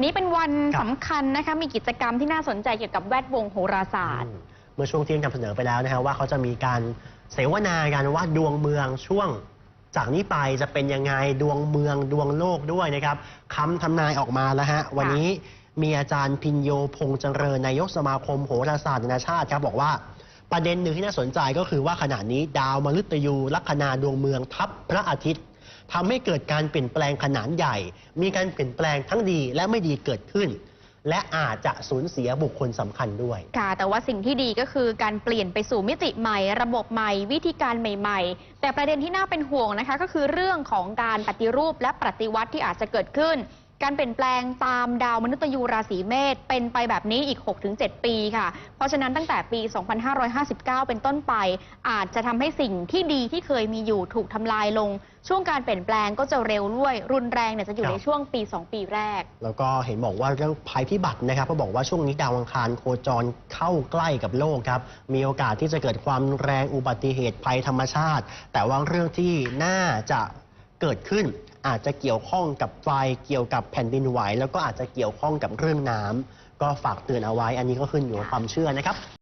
วันนี้เป็นวันครับสำคัญนะคะมีกิจกรรมที่น่าสนใจเกี่ยวกับแวดวงโหราศาสตร์อืมเมื่อช่วงเที่ยงนำเสนอไปแล้วนะฮะว่าเขาจะมีการเสวนากันว่าดวงเมืองช่วงจากนี้ไปจะเป็นยังไงดวงเมืองดวงโลกด้วยนะครับคำทำนายออกมาแล้วฮะวันนี้มีอาจารย์พินโยพงษ์เจริญนายกสมาคมโหราศาสตร์นานาชาติครับบอกว่าประเด็นหนึ่งที่น่าสนใจก็คือว่าขณะนี้ดาวมฤตยูลัคนาดวงเมืองทับพระอาทิตย์ ทำให้เกิดการเปลี่ยนแปลงขนาดใหญ่ มีการเปลี่ยนแปลงทั้งดีและไม่ดีเกิดขึ้น และอาจจะสูญเสียบุคคลสำคัญด้วย ค่ะ แต่ว่าสิ่งที่ดีก็คือการเปลี่ยนไปสู่มิติใหม่ ระบบใหม่ วิธีการใหม่ ๆ แต่ประเด็นที่น่าเป็นห่วงนะคะ ก็คือเรื่องของการปฏิรูปและปฏิวัติที่อาจจะเกิดขึ้น การเปลี่ยนแปลงตามดาวมนุษยูราศีเมษเป็นไปแบบนี้อีก 6-7 ปีค่ะ เพราะฉะนั้นตั้งแต่ปี 2559 เป็นต้นไป อาจจะทำให้สิ่งที่ดีที่เคยมีอยู่ถูกทำลายลง ช่วงการเปลี่ยนแปลงก็จะเร็วด้วย รุนแรงเนี่ยจะอยู่ครับในช่วงปี 2 ปีแรก แล้วก็เห็นบอกว่าเรื่องภัยพิบัตินะครับก็บอกว่าช่วงนี้ดาวอังคารโคจรเข้าใกล้กับโลกครับมีโอกาสที่จะเกิดความแรงอุบัติเหตุภัยธรรมชาติ แต่ว่าเรื่องที่น่าจะ เกิดขึ้น อาจจะเกี่ยวข้องกับไฟเกี่ยวกับแผ่นดินไหว แล้วก็อาจจะเกี่ยวข้องกับเรื่องน้ำก็ฝากเตือนเอาไว้ อันนี้ก็ขึ้นอยู่กับความเชื่อนะครับ